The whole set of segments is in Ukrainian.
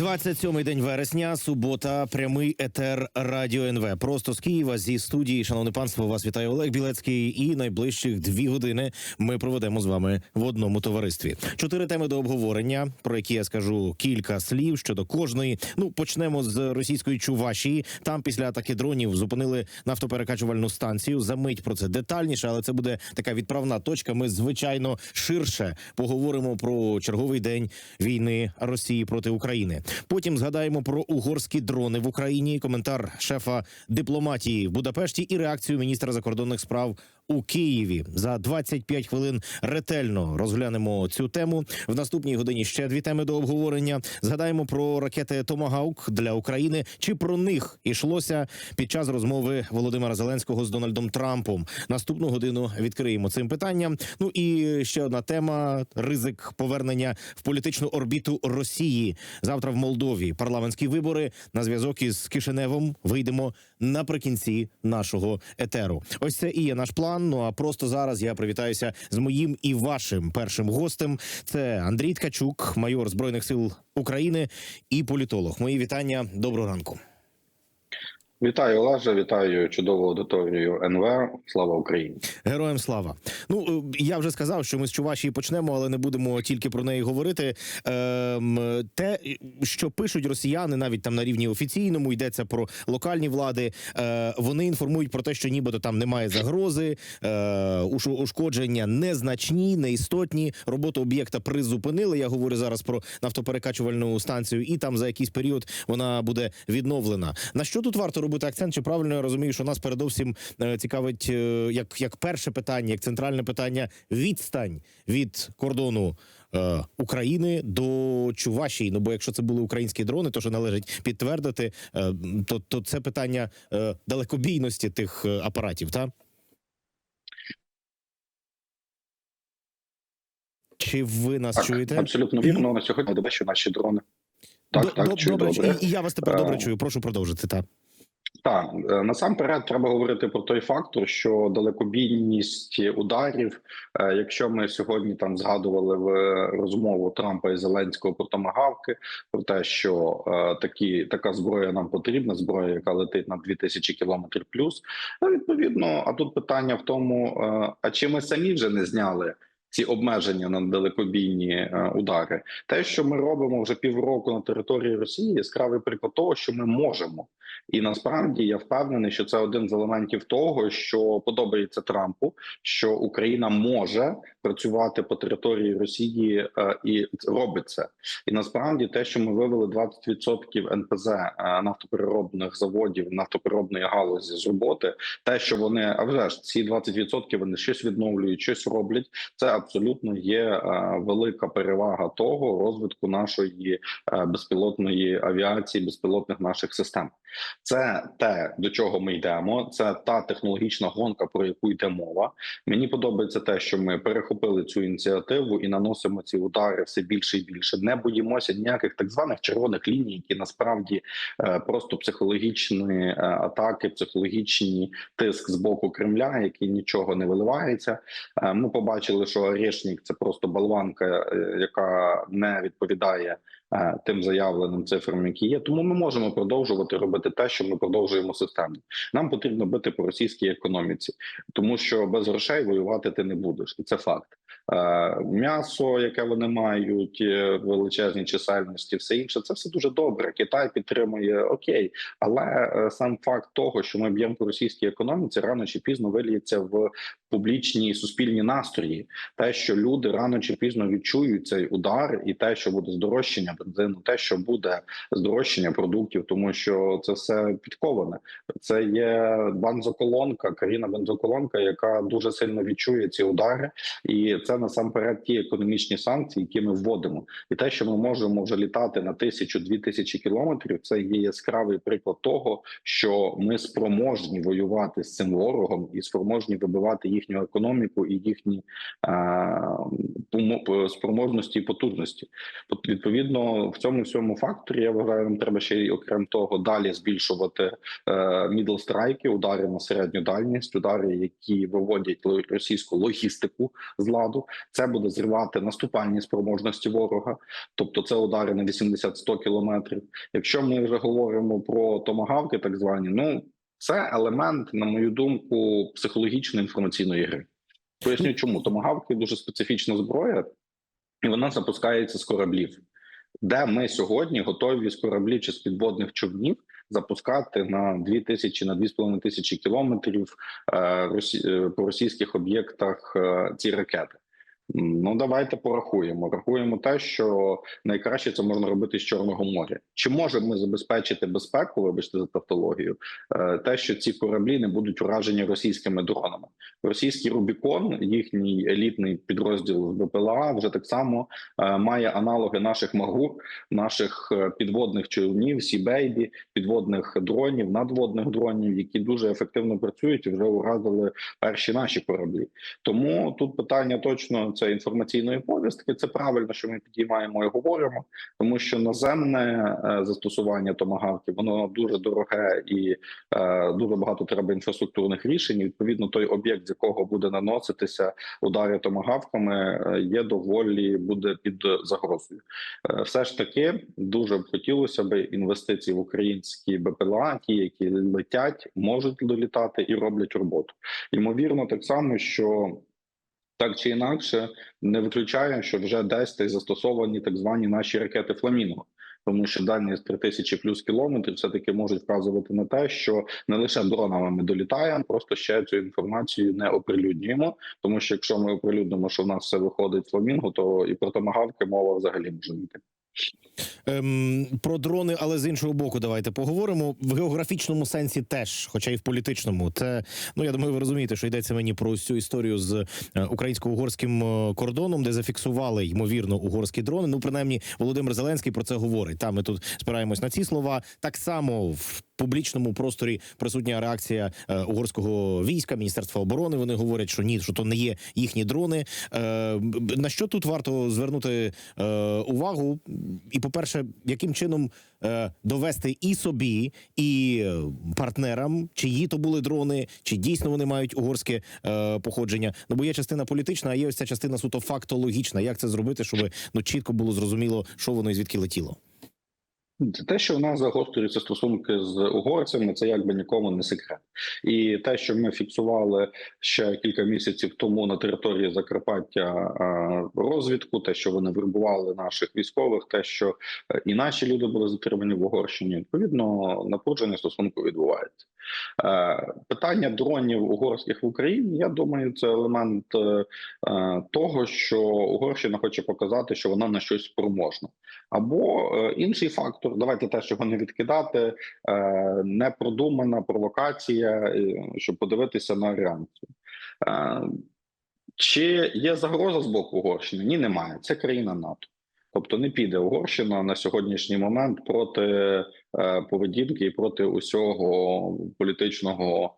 27-й день вересня, субота, прямий етер Радіо НВ. Просто з Києва зі студії. Шановне панство, вас вітає Олег Білецький. І найближчих дві години ми проведемо з вами в одному товаристві. Чотири теми до обговорення, про які я скажу кілька слів щодо кожної. Ну почнемо з російської Чувашії. Там після атаки дронів зупинили нафтоперекачувальну станцію. Замить про це детальніше, але це буде така відправна точка. Ми звичайно ширше поговоримо про черговий день війни Росії проти України. Потім згадаємо про угорські дрони в Україні. Коментар шефа дипломатії в Будапешті і реакцію міністра закордонних справ у Києві. За 25 хвилин ретельно розглянемо цю тему. В наступній годині ще дві теми до обговорення. Згадаємо про ракети Томагаук для України. Чи про них йшлося під час розмови Володимира Зеленського з Дональдом Трампом? Наступну годину відкриємо цим питанням. Ну і ще одна тема: ризик повернення в політичну орбіту Росії. Завтра в Молдові парламентські вибори на зв'язок із Кишиневом вийдемо наприкінці нашого етеру. Ось це і є наш план. Ну а просто зараз я привітаюся з моїм і вашим першим гостем. Це Андрій Ткачук, майор збройних сил України і політолог. Мої вітання. Доброго ранку. Вітаю Олеже, вітаю чудову аудиторію НВ. Слава Україні! Героям слава. Ну е, я вже сказав, що ми з Чувашії почнемо, але не будемо тільки про неї говорити. Ем, те, що пишуть росіяни, навіть там на рівні офіційному йдеться про локальні влади. Е, вони інформують про те, що нібито там немає загрози, е, уш- ушкодження незначні, неістотні. Роботу об'єкта призупинили. Я говорю зараз про нафтоперекачувальну станцію, і там за якийсь період вона буде відновлена. На що тут варто робити акцент? Чи правильно я розумію, що нас передовсім е, цікавить е, як, як перше питання, як центральне питання відстань від кордону. е, України до Чувашії. Ну бо якщо це були українські дрони, то що належить підтвердити, е, то, то це питання е, далекобійності тих апаратів, так? Чи ви нас Так, чуєте? абсолютно вірно. На сьогодні добре, наші дрони. Так, Д- так, чую добре, добре. І, і я вас тепер добре чую. Прошу продовжити. Так. Так, е, насамперед треба говорити про той фактор, що далекобійність ударів, е, якщо ми сьогодні там згадували в розмову Трампа і Зеленського про томагавки, про те, що е, такі така зброя нам потрібна, зброя, яка летить на 2000 кілометрів плюс. Ну, відповідно, а тут питання в тому: а чи ми самі вже не зняли? Ці обмеження на далекобійні е, удари, те, що ми робимо вже півроку на території Росії, яскравий приклад того, що ми можемо, і насправді я впевнений, що це один з елементів того, що подобається Трампу, що Україна може працювати по території Росії е, і робить це. І насправді те, що ми вивели 20% НПЗ е, нафтопереробних заводів нафтопереробної галузі з роботи, те, що вони а вже ж ці 20% вони щось відновлюють, щось роблять. Це абсолютно є е, велика перевага того розвитку нашої е, безпілотної авіації, безпілотних наших систем. Це те, до чого ми йдемо. Це та технологічна гонка, про яку йде мова. Мені подобається те, що ми перехопили цю ініціативу і наносимо ці удари все більше і більше. Не боїмося ніяких так званих червоних ліній, які насправді е, просто психологічні атаки, психологічний тиск з боку Кремля, який нічого не виливається. Ми побачили, що Орешник – це просто болванка, е, яка не відповідає тим заявленим цифрам, які є. Тому ми можемо продовжувати робити те, що ми продовжуємо системно. Нам потрібно бити по російській економіці, тому що без грошей воювати ти не будеш, і це факт. Е, М'ясо, яке вони мають, е, величезні чисельності, все інше, це все дуже добре. Китай підтримує окей, але е, сам факт того, що ми б'ємо по російській економіці, рано чи пізно виліється в публічні суспільні настрої. Те, що люди рано чи пізно відчують цей удар, і те, що буде здорожчання бензину, те, що буде здорожчання продуктів, тому що це все підковане. Це є бензоколонка, каріна бензоколонка, яка дуже сильно відчує ці удари, і це насамперед ті економічні санкції, які ми вводимо, і те, що ми можемо вже літати на тисячу-дві тисячі кілометрів, це є яскравий приклад того, що ми спроможні воювати з цим ворогом і спроможні вибивати їхню економіку і їхні е, спроможності і потужності. От, Відповідно, в цьому всьому факторі я вважаю, нам треба ще й окрім того далі збільшувати е, мідл страйки, удари на середню дальність, удари, які виводять російську логістику з ладу. Це буде зривати наступальні спроможності ворога, тобто це удари на 80-100 кілометрів. Якщо ми вже говоримо про томагавки, так звані, ну це елемент, на мою думку, психологічної інформаційної гри. Поясню, чому томагавки дуже специфічна зброя, і вона запускається з кораблів, де ми сьогодні готові з кораблів чи з підводних човнів запускати на 2 тисячі на 2,5 тисячі кілометрів е, е, по російських об'єктах е, ці ракети. Ну давайте порахуємо. Рахуємо те, що найкраще це можна робити з Чорного моря. Чи можемо ми забезпечити безпеку? Вибачте за тавтологію, е, те, що ці кораблі не будуть уражені російськими дронами. Російський Рубікон, їхній елітний підрозділ з БПЛА, вже так само е, має аналоги наших магур, наших е, підводних човнів, сібейбі, підводних дронів, надводних дронів, які дуже ефективно працюють і вже уразили перші наші кораблі. Тому тут питання точно це інформаційної повістки. Це правильно, що ми підіймаємо і говоримо, тому що наземне е, застосування томагавків воно дуже дороге і е, дуже багато треба інфраструктурних рішень. Відповідно, той об'єкт, з якого буде наноситися удари томагавками, е, є доволі буде під загрозою. Все ж таки дуже б хотілося б інвестицій в українські БПЛА, ті, які летять, можуть долітати і роблять роботу. Ймовірно, так само, що так чи інакше не виключає, що вже десь та й застосовані так звані наші ракети Фламінго. Тому що дальність 3000 плюс кілометрів все таки можуть вказувати на те, що не лише дронами ми долітаємо, просто ще цю інформацію не оприлюднюємо. Тому що якщо ми оприлюднимо, що в нас все виходить фламінго, то і про томагавки мова взагалі може йти. Ем, про дрони, але з іншого боку, давайте поговоримо в географічному сенсі теж, хоча й в політичному. Це ну я думаю, ви розумієте, що йдеться мені про цю історію з е, українсько-угорським е, кордоном, де зафіксували ймовірно угорські дрони. Ну, принаймні, Володимир Зеленський про це говорить. Та ми тут спираємось на ці слова. Так само в публічному просторі присутня реакція е, угорського війська, міністерства оборони. Вони говорять, що ні, що то не є їхні дрони. Е, на що тут варто звернути е, увагу? І, по-перше, яким чином довести і собі, і партнерам, чиї то були дрони, чи дійсно вони мають угорське походження? Ну бо є частина політична, а є ось ця частина суто фактологічна. Як це зробити, щоб ну чітко було зрозуміло, що воно і звідки летіло? Те, що в нас загострюються стосунки з угорцями, це якби нікому не секрет. І те, що ми фіксували ще кілька місяців тому на території Закарпаття розвідку, те, що вони вербували наших військових, те, що е, і наші люди були затримані в Угорщині, відповідно напруження стосунку відбувається. Е, Питання дронів угорських в Україні. Я думаю, це елемент е, е, того, що Угорщина хоче показати, що вона на щось спроможна. Або інший фактор, давайте теж його не відкидати, непродумана провокація, щоб подивитися на реакцію. Чи є загроза з боку Угорщини? Ні, немає. Це країна НАТО. Тобто не піде Угорщина на сьогоднішній момент проти е, поведінки і проти усього політичного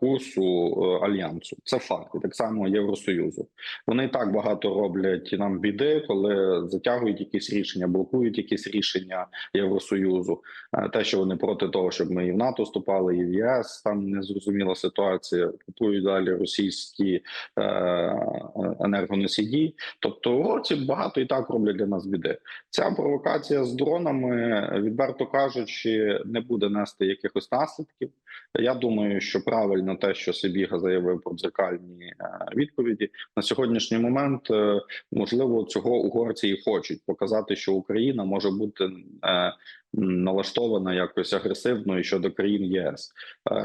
курсу е, альянсу. Це факт. Так само Євросоюзу. Вони так багато роблять нам біди, коли затягують якісь рішення, блокують якісь рішення Євросоюзу. Е, Те, що вони проти того, щоб ми і в НАТО вступали, і в ЄС там незрозуміла ситуація. Купують далі російські е, енергоносії. Тобто угорці багато і так роблять для нас біди. Ця провокація з дронами, відверто кажучи, не буде нести якихось наслідків. Я думаю, що правильно те, що Сибіга заявив про дзеркальні е, відповіді на сьогоднішній момент. е, Можливо, цього угорці і хочуть показати, що Україна може бути е, налаштована якось агресивно щодо країн ЄС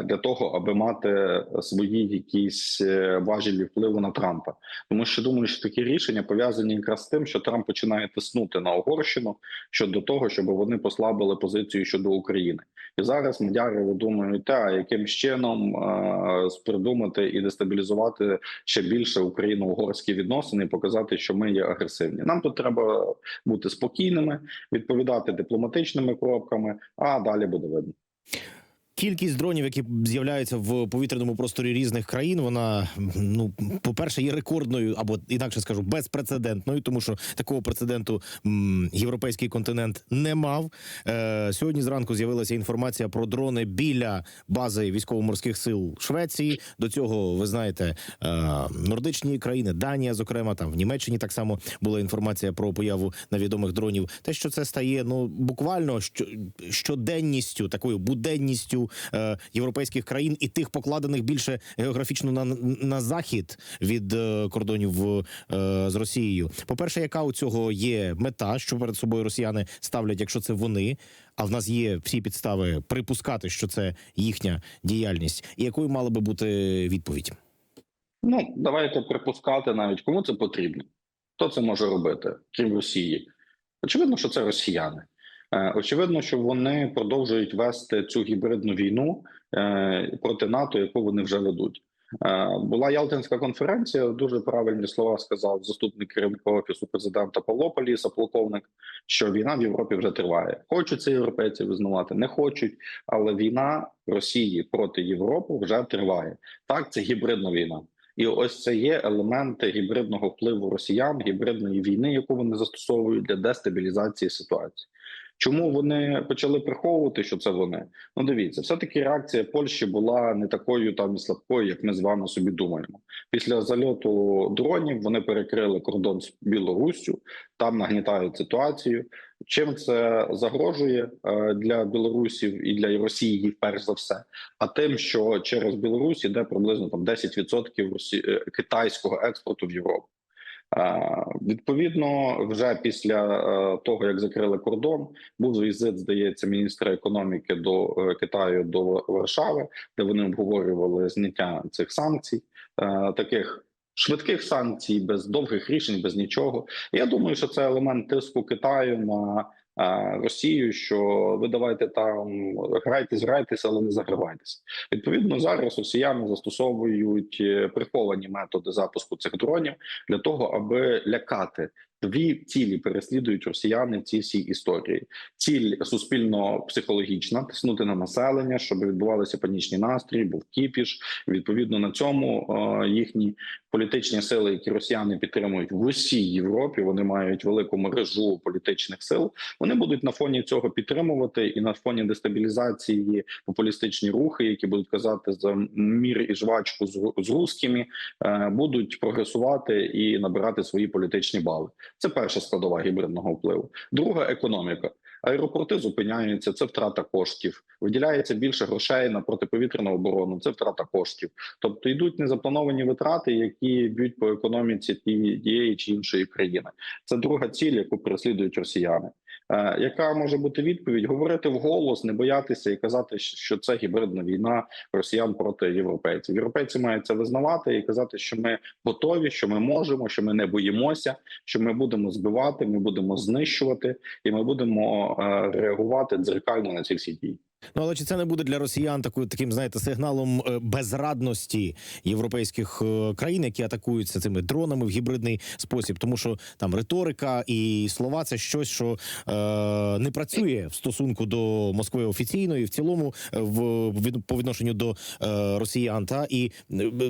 для того, аби мати свої якісь важелі впливу на Трампа. Тому що думаю, що такі рішення пов'язані якраз з тим, що Трамп починає тиснути на Угорщину щодо того, щоб вони послабили позицію щодо України. І зараз мадяри видумують те, а яким чином е, придумати і дестабілізувати ще більше україно-угорські відносини, і показати, що ми є агресивні. Нам тут треба бути спокійними, відповідати дипломатичними кропками, а далі буде видно. Кількість дронів, які з'являються в повітряному просторі різних країн, вона ну по перше є рекордною, або інакше скажу, безпрецедентною, тому що такого прецеденту м, європейський континент не мав. Е, сьогодні зранку з'явилася інформація про дрони біля бази військово-морських сил Швеції. До цього ви знаєте, е, нордичні країни, Данія, зокрема, там в Німеччині так само була інформація про появу невідомих дронів. Те, що це стає ну буквально що, щоденністю, такою буденністю е, європейських країн і тих покладених більше географічно на, на захід від е, кордонів е, з Росією. По перше, яка у цього є мета, що перед собою росіяни ставлять, якщо це вони. А в нас є всі підстави припускати, що це їхня діяльність, і якою мала би бути відповідь? Ну давайте припускати навіть кому це потрібно. Хто це може робити, крім Росії? Очевидно, що це росіяни. Е, Очевидно, що вони продовжують вести цю гібридну війну е, проти НАТО, яку вони вже ведуть. Е, Була Ялтинська конференція. Дуже правильні слова сказав заступник керівника офісу президента Павло Поліса, полковник, що війна в Європі вже триває. Хочуть це європейці визнавати, не хочуть, але війна Росії проти Європи вже триває. Так, це гібридна війна. І ось це є елементи гібридного впливу росіян, гібридної війни, яку вони застосовують для дестабілізації ситуації. Чому вони почали приховувати, що це вони? Ну дивіться, все таки реакція Польщі була не такою там і слабкою, як ми з вами собі думаємо. Після зальоту дронів вони перекрили кордон з Білоруссю, там нагнітають ситуацію. Чим це загрожує е, для білорусів і для Росії, перш за все, а тим, що через Білорусь іде приблизно там 10% росі... е, китайського експорту в Європу. Відповідно, вже після е, того як закрили кордон, був візит, здається, міністра економіки до е, Китаю до Варшави, де вони обговорювали зняття цих санкцій, е, таких швидких санкцій, без довгих рішень, без нічого. Я думаю, що це елемент тиску Китаю на Росію, що ви давайте там грайтесь, грайтесь, але не загривайтесь. Відповідно, зараз росіяни застосовують е, приховані методи запуску цих дронів для того, аби лякати. Дві цілі переслідують росіяни в цій всій історії. Ціль суспільно-психологічна тиснути на населення, щоб відбувалися панічні настрої, був кіпіш. Відповідно на цьому е, їхні політичні сили, які росіяни підтримують в усій Європі, вони мають велику мережу політичних сил. Вони будуть на фоні цього підтримувати і на фоні дестабілізації популістичні рухи, які будуть казати за мір і жвачку з, русскими, е, будуть прогресувати і набирати свої політичні бали. Це перша складова гібридного впливу. Друга економіка. Аеропорти зупиняються, це втрата коштів. Виділяється більше грошей на протиповітряну оборону. Це втрата коштів. Тобто йдуть незаплановані витрати, які б'ють по економіці тієї чи іншої країни. Це друга ціль, яку переслідують росіяни. Е, яка може бути відповідь? Говорити вголос, не боятися і казати, що це гібридна війна росіян проти європейців. Європейці мають це визнавати і казати, що ми готові, що ми можемо, що ми не боїмося, що ми будемо збивати, ми будемо знищувати, і ми будемо е, реагувати дзеркально на ці всі дії. Ну але чи це не буде для росіян такою таким, знаєте, сигналом е, безрадності європейських е, країн, які атакуються цими дронами в гібридний спосіб? Тому що там риторика і слова це щось, що е, не працює в стосунку до Москви офіційно і в цілому е, в по відношенню до е, росіян. Та і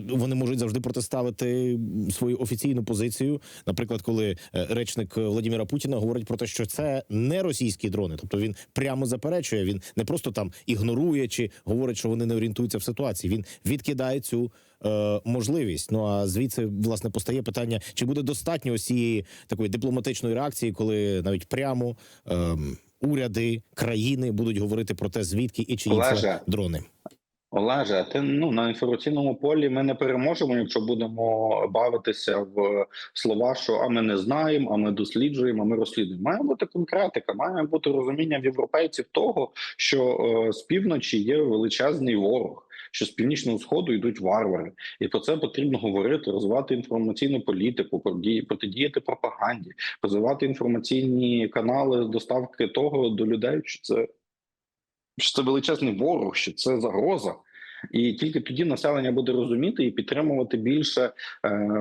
вони можуть завжди протиставити свою офіційну позицію. Наприклад, коли речник Владимира Путіна говорить про те, що це не російські дрони, тобто він прямо заперечує. Він не просто там ігнорує чи говорить, що вони не орієнтуються в ситуації. Він відкидає цю е, можливість. Ну а звідси власне постає питання: чи буде достатньо ось цієї такої дипломатичної реакції, коли навіть прямо е, уряди країни будуть говорити про те, звідки і чиї це дрони. Олеже, ти ну на інформаційному полі ми не переможемо, якщо будемо бавитися в слова, що а ми не знаємо, а ми досліджуємо, а ми розслідуємо. Має бути конкретика, має бути розуміння в європейців того, що е, з півночі є величезний ворог. Що з північного сходу йдуть варвари, і про це потрібно говорити, розвивати інформаційну політику, протидіяти пропаганді, розвивати інформаційні канали доставки того до людей, що це, що це величезний ворог, що це загроза. І тільки тоді населення буде розуміти і підтримувати більше е,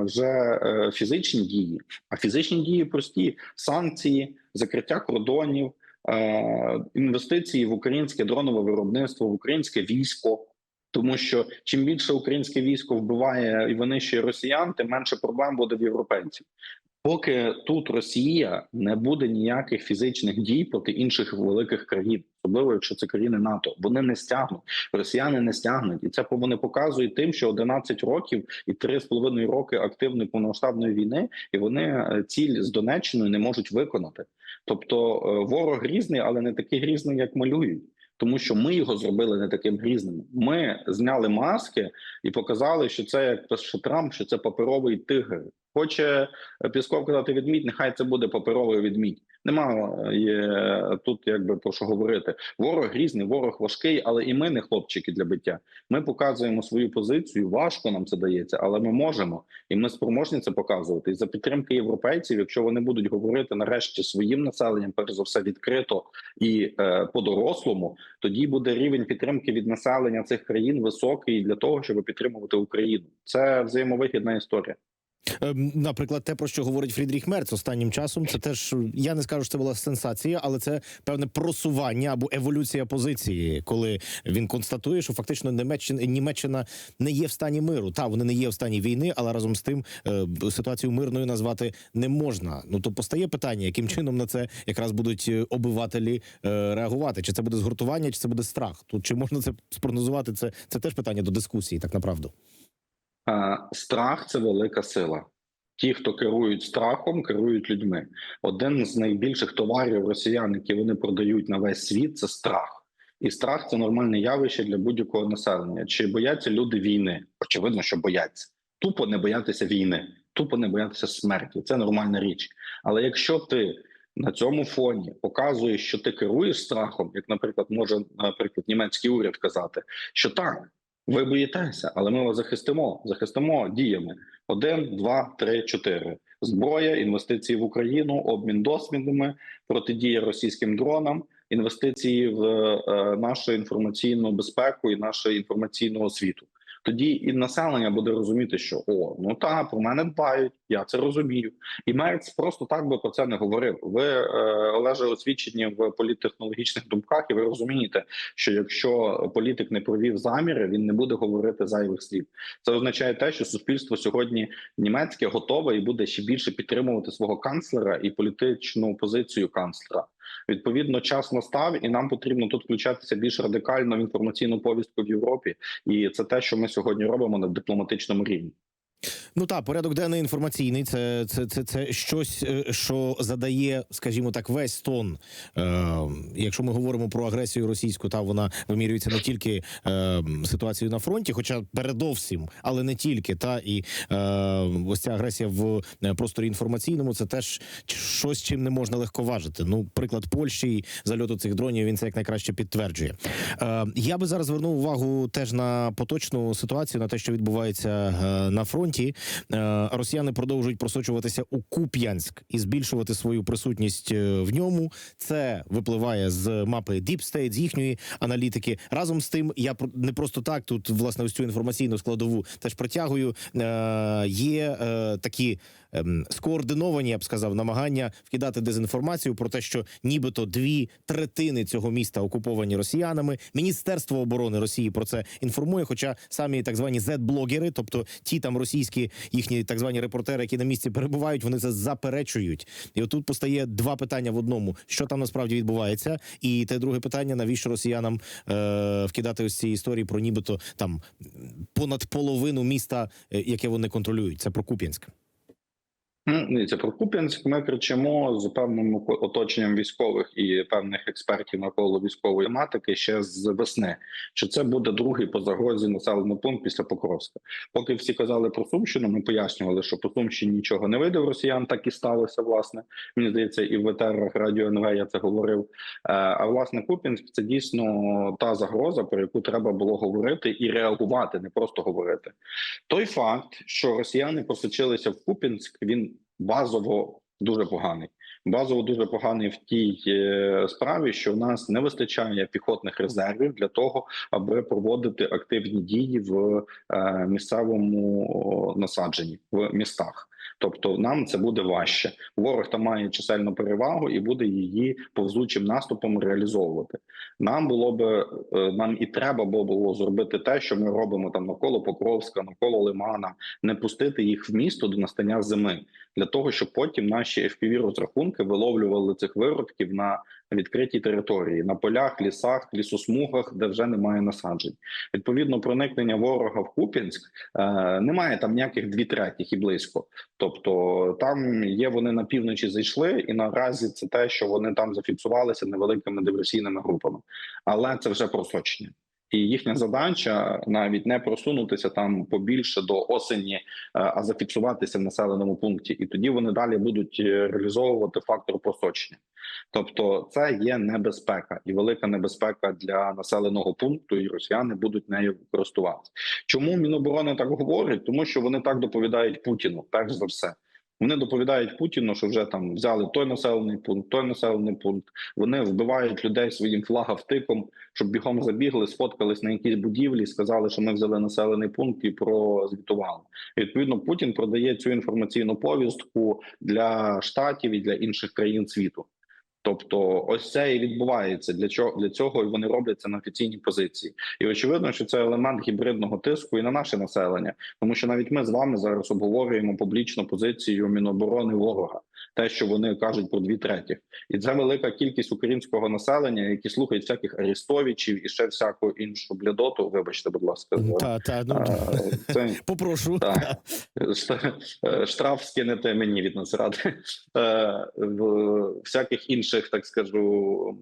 вже е, фізичні дії. А фізичні дії прості: санкції, закриття кордонів, е, інвестиції в українське дронове виробництво, в українське військо. Тому що чим більше українське військо вбиває і винищує росіян, тим менше проблем буде в європейців. Поки тут Росія не буде ніяких фізичних дій проти інших великих країн, особливо якщо це країни НАТО, вони не стягнуть. Росіяни не стягнуть, і це вони показують тим, що 11 років і 3,5 роки активної повномасштабної війни, і вони е, ціль з Донеччиною не можуть виконати. Тобто е, ворог грізний, але не такий грізний, як малюють. Тому що ми його зробили не таким грізним. Ми зняли маски і показали, що це як пише Трамп, що це паперовий тигр. Хоче Пісков казати відмідь, нехай це буде паперовий відмідь. Нема є тут, якби про що говорити. Ворог грізний, ворог важкий, але і ми не хлопчики для биття. Ми показуємо свою позицію. Важко нам це дається, але ми можемо, і ми спроможні це показувати. І за підтримки європейців, якщо вони будуть говорити нарешті своїм населенням, перш за все відкрито і е, по-дорослому, тоді буде рівень підтримки від населення цих країн високий для того, щоб підтримувати Україну. Це взаємовигідна історія. Ем, Наприклад, те, про що говорить Фрідріх Мерц останнім часом, це теж я не скажу, що це була сенсація, але це певне просування або еволюція позиції, коли він констатує, що фактично Німеччина, Німеччина не є в стані миру. Та вони не є в стані війни, але разом з тим е, ситуацію мирною назвати не можна. Ну то постає питання, яким чином на це якраз будуть е, обивателі е, реагувати? Чи це буде згуртування, чи це буде страх? Тут чи можна це спрогнозувати? Це це теж питання до дискусії, так направду. Е, Страх це велика сила. Ті, хто керують страхом, керують людьми. Один з найбільших товарів росіян, які вони продають на весь світ, це страх. І страх це нормальне явище для будь-якого населення. Чи бояться люди війни? Очевидно, що бояться. Тупо не боятися війни, тупо не боятися смерті. Це нормальна річ. Але якщо ти на цьому фоні показуєш, що ти керуєш страхом, як, наприклад, може, наприклад, німецький уряд казати, що так, ви боїтеся, але ми вас захистимо, захистимо діями. Один, два, три, чотири. Зброя, інвестиції в Україну, обмін досвідами, протидія російським дронам, інвестиції в е, нашу інформаційну безпеку і нашу інформаційну світу. Тоді і населення буде розуміти, що о, ну та про мене дбають, я це розумію. І Мерц просто так би про це не говорив. Ви е, Олеже освічені в політтехнологічних думках, і ви розумієте, що якщо політик не провів заміри, він не буде говорити зайвих слів. Це означає те, що суспільство сьогодні німецьке готове і буде ще більше підтримувати свого канцлера і політичну позицію канцлера. Відповідно, час настав, і нам потрібно тут включатися більш радикально в інформаційну повістку в Європі, і це те, що ми сьогодні робимо на дипломатичному рівні. Ну так, порядок денний інформаційний. Це це, це, це щось, е, що задає, скажімо так, весь тон. Е, Якщо ми говоримо про агресію російську, та вона вимірюється не тільки е, ситуацією на фронті, хоча передовсім, але не тільки. Та і е, ось ця агресія в е, просторі інформаційному це теж щось, чим не можна легко важити. Ну, приклад Польщі і зальоту цих дронів він це як найкраще підтверджує. Е, Я би зараз звернув увагу теж на поточну ситуацію, на те, що відбувається е, на фронті. Е, Росіяни продовжують просочуватися у Куп'янськ і збільшувати свою присутність е, в ньому. Це випливає з мапи Deep State, з їхньої аналітики. Разом з тим, я не просто так тут власне ось цю інформаційну складову теж притягую. Е, Є такі скоординовані, я б сказав, намагання вкидати дезінформацію про те, що нібито дві третини цього міста окуповані росіянами. Міністерство оборони Росії про це інформує. Хоча самі так звані Z-блогери, тобто ті там російські їхні так звані репортери, які на місці перебувають, вони це заперечують. І отут постає два питання в одному: що там насправді відбувається, і те друге питання: навіщо росіянам е, вкидати ось ці історії про нібито там понад половину міста, е, яке вони контролюють. Це про Куп'янськ. Ну, Дивіться, про Куп'янськ ми кричимо з певним оточенням військових і певних експертів навколо військової тематики ще з весни. Що це буде другий по загрозі населений пункт після Покровська. Поки всі казали про Сумщину, ми пояснювали, що по Сумщині нічого не вийде в росіян, так і сталося. Власне, мені здається, і в етерах радіо НВ я це говорив. Е, А власне, Куп'янськ це дійсно та загроза, про яку треба було говорити і реагувати, не просто говорити. Той факт, що росіяни просочилися в Куп'янськ, він базово дуже поганий. Базово дуже поганий в тій е, справі, що в нас не вистачає піхотних резервів для того, аби проводити активні дії в е, місцевому насадженні в містах. Тобто нам це буде важче. Ворог там має чисельну перевагу і буде її повзучим наступом реалізовувати. Нам було би е, нам і треба було зробити те, що ми робимо там навколо Покровська, навколо Лимана, не пустити їх в місто до настання зими, для того, щоб потім наші fpv розрахунки виловлювали цих виродків на відкритій території, на полях, лісах, лісосмугах, де вже немає насаджень. Відповідно, проникнення ворога в Куп'янськ е, немає там ніяких дві третіх і близько. Тобто там є вони на півночі зайшли, і наразі це те, що вони там зафіксувалися невеликими диверсійними групами, але це вже просочення. І їхня задача навіть не просунутися там побільше до осені, е, а зафіксуватися в населеному пункті, і тоді вони далі будуть е, реалізовувати фактор просочення. Тобто, це є небезпека і велика небезпека для населеного пункту, і росіяни будуть нею користуватися. Чому Міноборони так говорить? Тому що вони так доповідають Путіну, перш за все. Вони доповідають Путіну, що вже там взяли той населений пункт, той населений пункт. Вони вбивають людей своїм флагавтиком, щоб бігом забігли, сфоткались на якійсь будівлі, сказали, що ми взяли населений пункт і прозвітували. І, відповідно, Путін продає цю інформаційну повістку для штатів і для інших країн світу. Тобто, ось це і відбувається. Для чого для цього, і вони робляться на офіційній позиції. І очевидно, що це елемент гібридного тиску і на наше населення, тому що навіть ми з вами зараз обговорюємо публічну позицію Міноборони ворога, те, що вони кажуть про дві третіх, і це велика кількість українського населення, які слухають всяких арестовичів і ще всяку іншу блядоту. Вибачте, будь ласка, Та, та, ну, е, це попрошу. Шта- е, штраф скинете мені від Нацради. Е, в всяких інших, так скажу,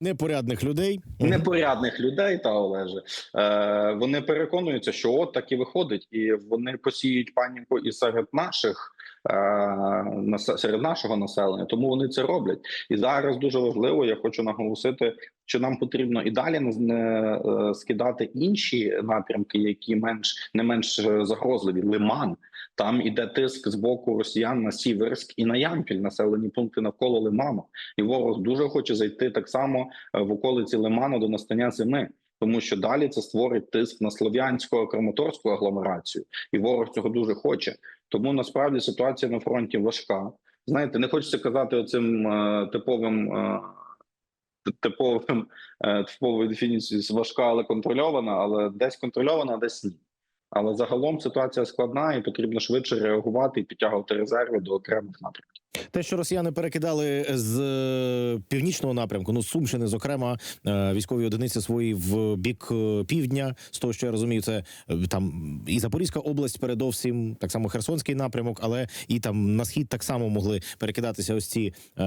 Непорядних людей. непорядних людей та Олеже. Е, вони переконуються, що от так і виходить, і вони посіють паніку і серед наших. Е, Серед нашого населення, тому вони це роблять, і зараз дуже важливо. Я хочу наголосити, що нам потрібно і далі не, е, скидати інші напрямки, які менш не менш загрозливі. Лиман там іде тиск з боку росіян на Сіверськ і на Ямпіль, населені пункти навколо Лиману. І ворог дуже хоче зайти так само е, в околиці Лиману до настання зими. Тому що далі це створить тиск на слов'янську краматорську агломерацію, і ворог цього дуже хоче. Тому насправді ситуація на фронті важка. Знаєте, не хочеться казати оцим е, типовим е, типовим е, типовою дефініцією важка, але контрольована, але десь контрольована, а десь ні. Але загалом ситуація складна і потрібно швидше реагувати і підтягувати резерви до окремих напрямків. Те, що росіяни перекидали з е, північного напрямку, ну Сумщини, зокрема, е, військові одиниці свої в бік е, півдня. З того, що я розумію, це там і Запорізька область, передовсім, так само Херсонський напрямок, але і там на схід так само могли перекидатися ось ці е,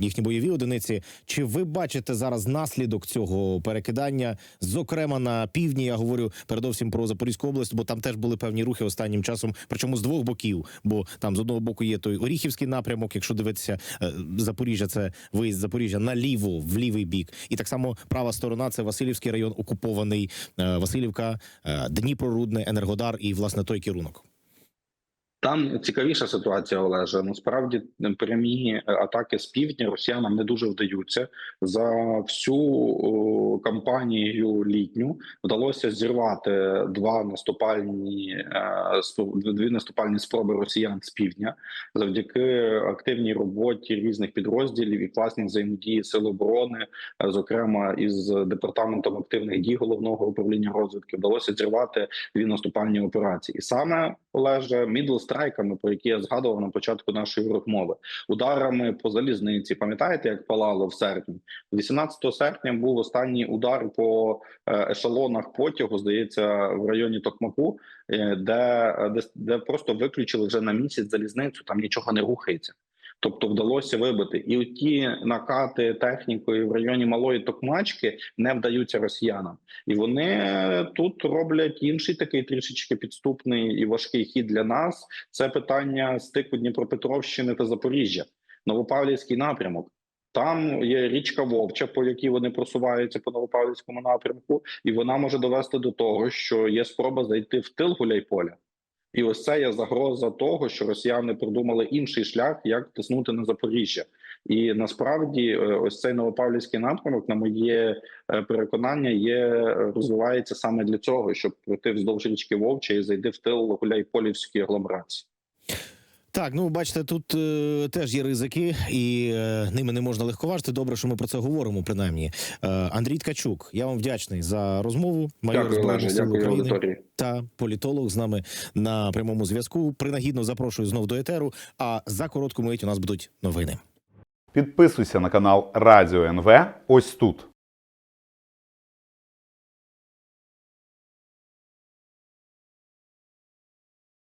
їхні бойові одиниці. Чи ви бачите зараз наслідок цього перекидання? Зокрема, на півдні я говорю передовсім про Запорізьку область, бо там теж були певні рухи останнім часом, причому з двох боків. Бо там з одного боку є той Оріхівський напрямок. Якщо дивитися е, Запоріжжя, це виїзд Запоріжжя наліво, в лівий бік, і так само права сторона це Васильівський район, окупований е, Васильівка, Дніпро, Дніпрорудне, Енергодар і власне той керунок. Там цікавіша ситуація, Олеже. Насправді прямі е, атаки з півдня росіянам не дуже вдаються. За всю кампанію літню вдалося зірвати два наступальні е, дві наступальні спроби росіян з півдня завдяки активній роботі різних підрозділів і класній взаємодії сил оборони, е, зокрема із департаментом активних дій головного управління розвідки, вдалося зірвати дві наступальні операції, і саме Олеже мідлстрайками, про які я згадував на початку нашої розмови, ударами по залізниці. Пам'ятаєте, як палало в серпні? 18 серпня був останній удар по е, ешелонах потягу, здається, в районі Токмаку, е, де, де, де просто виключили вже на місяць залізницю. Там нічого не рухається. Тобто вдалося вибити, і ті накати технікою в районі малої токмачки не вдаються росіянам, і вони тут роблять інший такий трішечки підступний і важкий хід для нас. Це питання стику Дніпропетровщини та Запоріжжя, Новопавлівський напрямок. Там є річка Вовча, по якій вони просуваються по Новопавлівському напрямку, і вона може довести до того, що є спроба зайти в тил Гуляйполя. І ось це є загроза того, що росіяни придумали інший шлях, як тиснути на Запоріжжя. І насправді, е, ось цей Новопавлівський напрямок, на моє е, переконання, є розвивається саме для цього, щоб пройти вздовж річки Вовча і зайти в тил Гуляйполівської агломерації. Так, ну бачите, тут е, теж є ризики, і е, ними не можна легковажити. Добре, що ми про це говоримо, принаймні. Е, Андрій Ткачук, я вам вдячний за розмову. Майор Збройних сил України аудиторії. та політолог з нами на прямому зв'язку. Принагідно запрошую знов до етеру. А за коротку мить у нас будуть новини. Підписуйся на канал Радіо НВ ось тут.